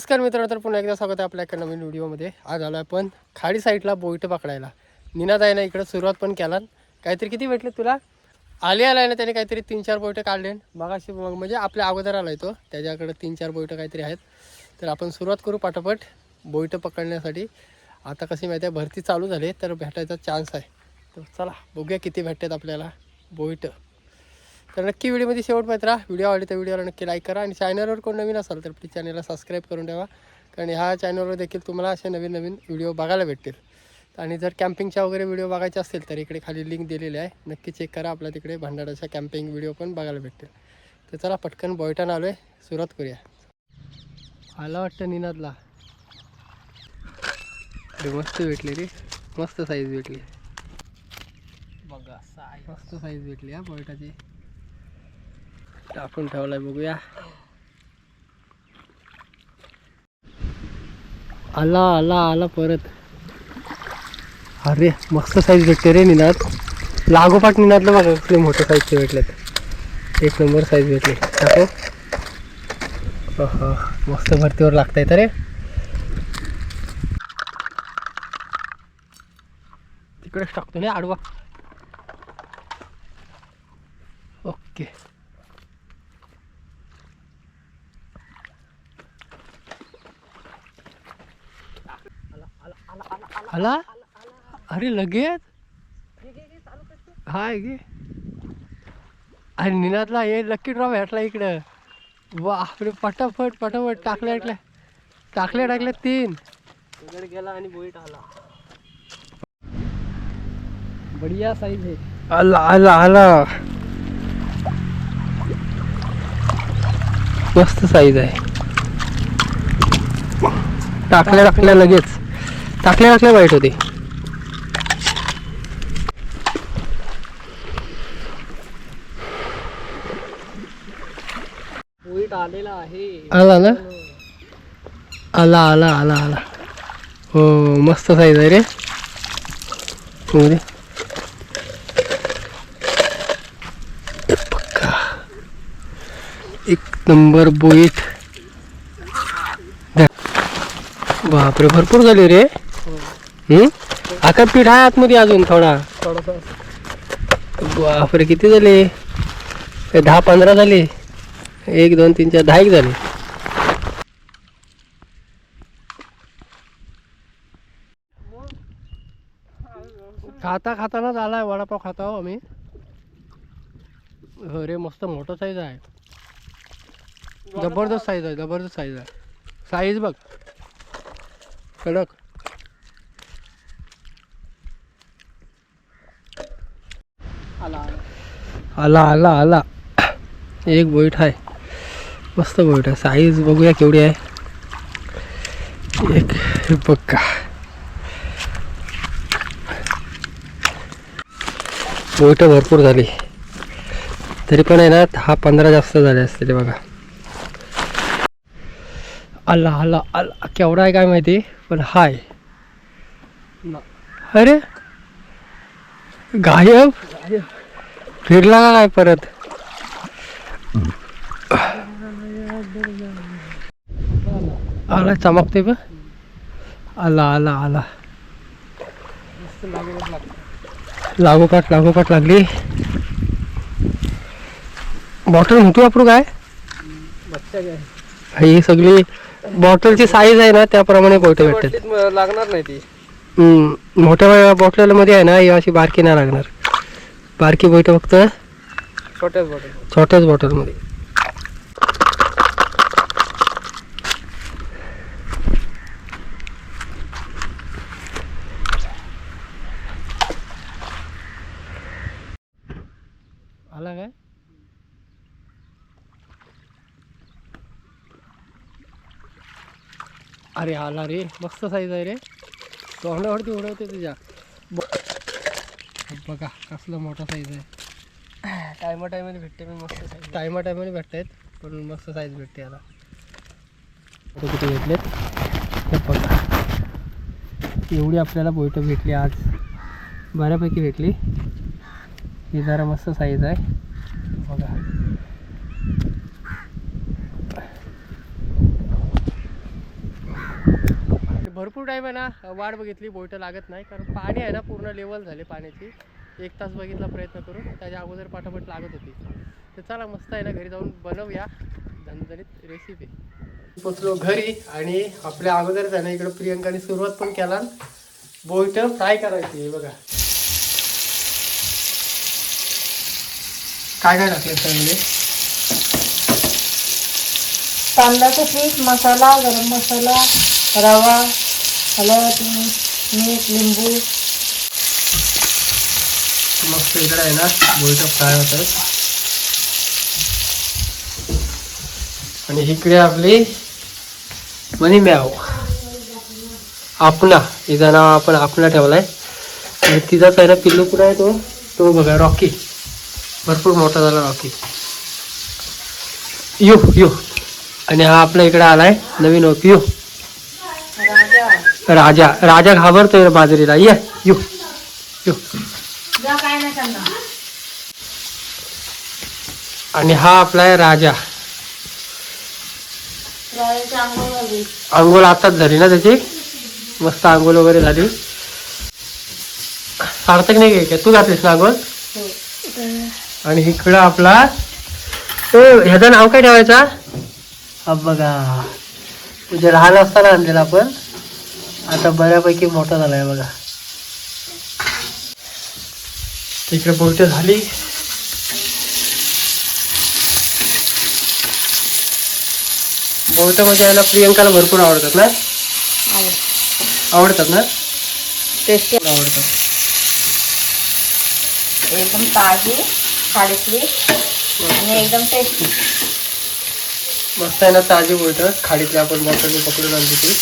नमस्कार मित्रांनो तर पुन्हा एकदा स्वागत आहे आपल्या एका नवीन व्हिडिओमध्ये. आज आलो आपण खाडी साईडला बोईट पकडायला. निनाद आहे ना इकडं सुरुवात पण केला काहीतरी किती भेटले तुला? आले आलाय ना त्याने काहीतरी तीन चार बोईटं काढले. मग अशी मग म्हणजे आपल्या अगोदर आलाय तो. त्याच्याकडे तीन चार बोईटं काहीतरी आहेत. तर आपण सुरुवात करू पाठोपाठ बोईटं पकडण्यासाठी. आता कशी माहिती आहे भरती चालू झाली तर भेटायचा चान्स आहे. तर चला बघूया किती भेटतात आपल्याला बोईटं. तर नक्की व्हिडिओमध्ये शेवटपर्यंत राहा. व्हिडिओ आवडली तर व्हिडिओला नक्की लाईक करा. आणि चॅनलवर कोण नवीन असाल तर प्लीज चॅनलला सबस्क्राईब करून ठेवा. कारण ह्या चॅनलवर देखील तुम्हाला असे नवीन नवीन व्हिडिओ बघायला भेटतील. आणि जर कॅम्पिंगच्या वगैरे व्हिडिओ बघायचे असतील तर इकडे खाली लिंक दिलेली आहे. नक्की चेक करा. आपल्या तिकडे भांडाराच्या कॅम्पिंग व्हिडिओ पण बघायला भेटतील. तर चला पटकन बॉयटन आलो आहे सुरुवात करूया. आला वाटतं निनादला. मस्त भेटली रे. मस्त साईज भेटली. बघा मस्त साईज भेटली हा बॉयटाची टाकून ठेवलाय बघूया. आला आला आला परत. अरे मस्त साईज भेटते रे निनाद. लागोपाठ निनादला बघा कुठले मोठे साईजचे भेटलेत. एक नंबर साईज भेटले. टाको मस्त भरतीवर लागता येतं रे. तिकडेच टाकतो ना आडवा. ओके. आला? अरे लगेच? हाय गे. अरे निनादला हे लकी ड्रॉप भेटला इकडं. बापरे पटापट पटापट टाकल्या टाकल्या. टाकल्या टाकल्या तीन. गेला आणि बोईट आला. बढिया साईज आहे. आला आला आला. मस्त साईज आहे. टाकल्या टाकल्या लगेच. टाकल्या टाकल्या वाईट होते. बोईट आलेला आहे. आला ना? आला आला आला आला. हो मस्त साईज आहे रे. हो रे. एक नंबर बोईट बापरे भरपूर झाले रे. आता पीठ आहे आतमध्ये अजून थोडा. थोडासा बापरे किती झाले? दहा पंधरा झाले? एक दोन तीन चार दहा एक झाले. खाता खातानाच आलाय वडापाव खाता हो आम्ही. हो अरे मस्त मोठं साईज आहे. जबरदस्त साईज आहे जबरदस्त साईज आहे. साईज बघ. कडक आला आला. आला आला आला. एक बोईट आहे. मस्त बोईट आहे. साईज बघूया केवढी आहे. एक हे बघा बोईट भरपूर झाली. तरी पण आहे ना दहा पंधरा जास्त झाले असते ते बघा. आला आला आला. केवढा आहे काय माहिती? पण हाय. अरे! गायब. फिरला का काय परत? आला चमकते बघ. आला आला आला. लागोपाठ लागोपाठ लागली. बॉटल मोठी वापरू काय? ही सगळी बॉटलची साईज आहे ना त्याप्रमाणे बोटे भेटतात लागणार नाही ती. मोठ्या बॉटलमध्ये आहे ना ही अशी बारकी नाही लागणार. बारकी बोट फक्त छोट्याच बॉटल छोट्याच बॉटलमध्ये आला काय अरे आला रे मस्त साईज आहे रे। तोंडावरती उडवते तुझ्या ब- बघा कसलं मोठा साईज आहे. टायमा टायमाने भेटते मी मस्त साईज टायमा टायमाने भेटतायत पण मस्त साईज भेटते याला किती भेटलेत बघा. एवढी आपल्याला बोईटं भेटली आज. बऱ्यापैकी भेटली. ही जरा मस्त साईज आहे बघा भरपूर टाईम आहे ना वाट बघितली बोईटं लागत नाही. कारण पाणी आहे ना पूर्ण लेवल झाले पाण्याची. एक तास बघितला प्रयत्न करून त्याच्या अगोदर पाठापट लागत होती. तर चला मस्त आहे ना घरी जाऊन बनवूया झणझणीत रेसिपी पोचलो घरी आणि आपल्या अगोदर आहे ना इकडं प्रियंकाने सुरुवात पण केला. बोयटं फ्राय करायची बघा. काय काय टाकलं त्यामध्ये? तांदळाचं पीठ मसाला गरम मसाला रवा हळद मीठ लिंबू. मस्त इकडे आहे ना बोईटं फ्राय होतात आणि इकडे आपली मनी मॅव. आपणा तिचं नाव आपण आपणा ठेवलाय. आणि तिचाच आहे ना पिल्लू कुठं आहे तो? तो बघा रॉकी. भरपूर मोठा झाला रॉकी. यो यो. आणि हा आपल्या इकडे आलाय नवीन हो यो. राजा राजा घाबरतोय रे बाजरीला. ये यो यो. काय आणि हा आपला आहे राजा. आंघोळ आंघोळ आताच झाली ना त्याची? मस्त आंघोळ वगैरे झाली. सार्थक नाही घे का तू घातलीस ना आंघोळ? आणि इकडं आपला ह्याचं नाव काय ठेवायचा? हा बघा. म्हणजे लहान असताना आणलेला आपण. आता बऱ्यापैकी मोठा झालाय बघा. इकडे बोलते झाली. बोलतं म्हणजे याला प्रियंकाला भरपूर आवडतात ना? आवडतात. ना? टेस्टी. आवडतात. एकदम ताजी खाडीतली आणि एकदम टेस्टी. मस्त आहे ना ताजी बोलतं खाडीतली आपण बॉटलने पकडून आणली ती.